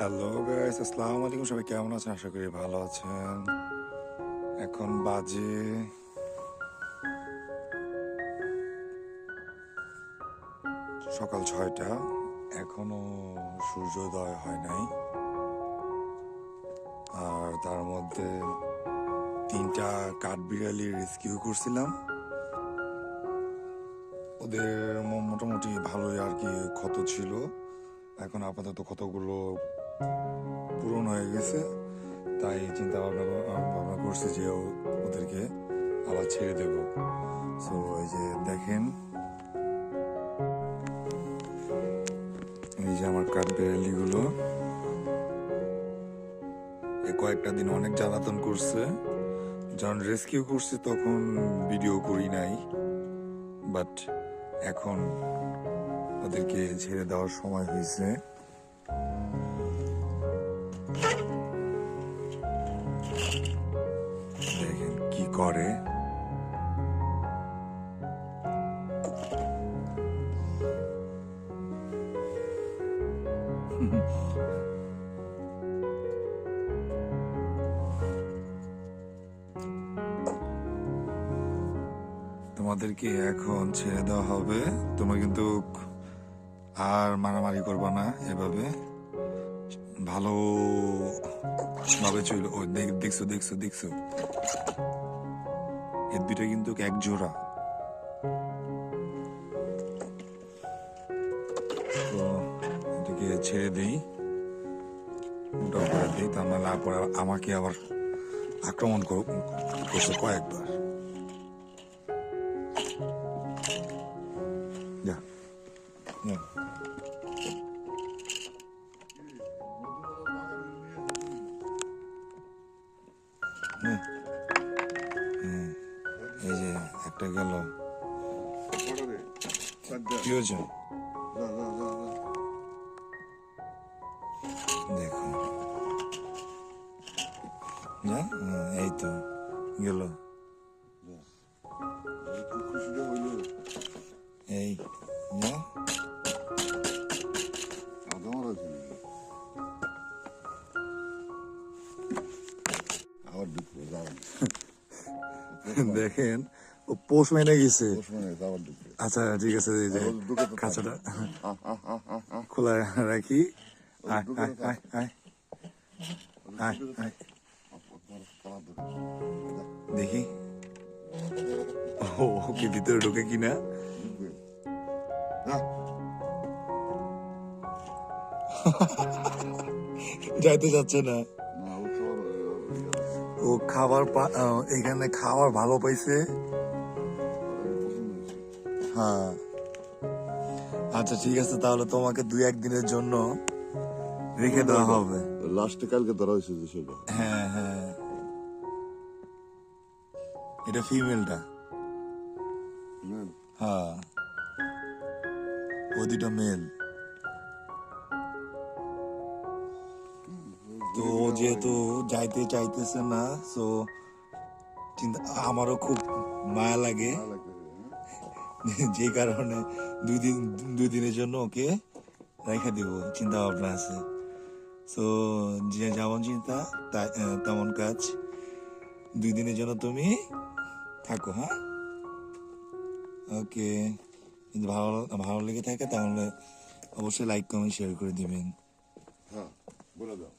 Hello guys আসসালামু আলাইকুম সবাই কেমন আছেন? আশা করি ভালো আছেন। এখন বাজে সকাল ছয়টা। এখনও সূর্যোদয় হয় নাই। আর তার মধ্যে তিনটা কাঠবিড়ালি রেস্কিউ করছিলাম। ওদের মোটামুটি ভালোই আর কি ক্ষত ছিল। এখন আপাতত কতগুলো পূরণ হয়ে গেছে, তাই চিন্তা ভাবনা ভাবনা করছি যে ওদেরকে আবার ছেড়ে দেব। সো এই যে দেখেন, এই যে আমার কাঠবিড়ালিগুলো কয়েকটা দিন অনেক জ্বালাতন করছে। যখন রেস্কিউ করছি তখন ভিডিও করি নাই বাট এখন ওদেরকে ছেড়ে দেওয়ার সময় হয়েছে। করে। তোমাদেরকে এখন ছেড়ে দেওয়া হবে। তোমরা কিন্তু আর মারামারি করবা না এভাবে। ভালো ভাবে চল। দেখছ দেখছ দেখছ। এর দুইটা কিন্তু এক জোড়া। তো এটাকে ছেড়ে দেই। ওটা করে দিই তার মানে পরে আমাকে আবার আক্রমণ কর- করছে কয়েকবার। যা। হুম, একটা গেল। কি হয়েছে? দেখো। যা এই তো গেল। এই ঢুকবে দেখেন পোষ মেনে গেছে মানে আচ্ছা ঠিক আছে এই যে আহ খোলা রাখি আয় আয় আয় আয় আয় আয় দেখি ও ওকে ভিতরে ঢোকে কিনা যাইতে যাচ্ছে না ও খাবার এখানে খাবার ভালো পাইছে হ্যাঁ। আচ্ছা ঠিক আছে তাহলে তোমাকে দুই একদিনের জন্য রেখে দেওয়া হবে। লাস্টে কালকে ধরা হয়েছে যে সেটা। হ্যাঁ হ্যাঁ। এটা ফিমেলটা হ্যাঁ। ও দুটো মেল তো যেহেতু যাইতে চাইতেছে না সো চিন্তা আমারও খুব মায়া লাগে। হ্যাঁ? যে কারণে দুই দিন, দুই দিনের জন্য ওকে রেখে দিব চিন্তা ভাবনা আছে। সো যে যেমন চিন্তা তেমন কাজ। দুই দিনের জন্য তুমি থাকো হ্যাঁ? ওকে, যদি ভালো ভালো লেগে থাকে তাহলে অবশ্যই লাইক কমেন্ট শেয়ার করে দিবেন। হ্যাঁ বলে দাও।